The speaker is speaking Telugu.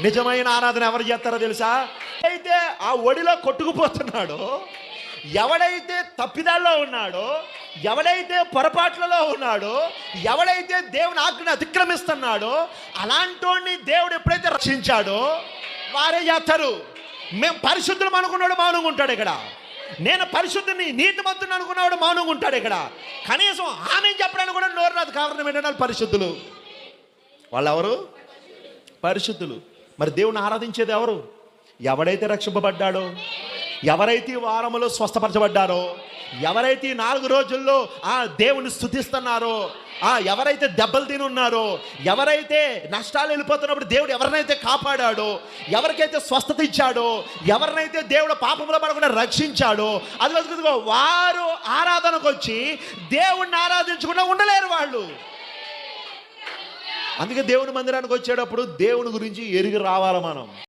నిజమైన ఆరాధన ఎవరు చేస్తారో తెలుసా? అయితే ఆ ఒడిలో కొట్టుకుపోతున్నాడో ఎవడైతే తప్పిదాల్లో ఉన్నాడో ఎవడైతే పొరపాట్లలో ఉన్నాడో ఎవడైతే దేవుని ఆజ్ఞను అతిక్రమిస్తున్నాడో అలాంటి దేవుడు ఎప్పుడైతే రక్షించాడో వారే చేస్తారు. మేము పరిశుద్ధులు అనుకున్నాడు మౌనంగా ఉంటాడు ఇక్కడ. నేను పరిశుద్ధిని నీతిమంతుని అనుకున్నాడు మౌనంగా ఉంటాడు ఇక్కడ. కనీసం ఆమె చెప్పడానికి కూడా నోరు రాదు. కారణం ఏంటంటే పరిశుద్ధులు. వాళ్ళు ఎవరు పరిశుద్ధులు. మరి దేవుని ఆరాధించేది ఎవరు? ఎవడైతే రక్షింపబడ్డాడో ఎవరైతే వారములో స్వస్థపరచబడ్డారో ఎవరైతే ఈ నాలుగు రోజుల్లో ఆ దేవుని స్థుతిస్తున్నారో ఆ ఎవరైతే దెబ్బలు తిని ఉన్నారో ఎవరైతే నష్టాలు వెళ్ళిపోతున్నప్పుడు దేవుడు ఎవరినైతే కాపాడాడో ఎవరికైతే స్వస్థత ఇచ్చాడో ఎవరినైతే దేవుడు పాపంలో పడకుండా రక్షించాడో అది వారు ఆరాధనకు వచ్చి దేవుణ్ణి ఆరాధించకుండా ఉండలేరు వాళ్ళు. అందుకే దేవుని మందిరానికి వచ్చేటప్పుడు దేవుని గురించి ఎరిగి రావాలి మనం.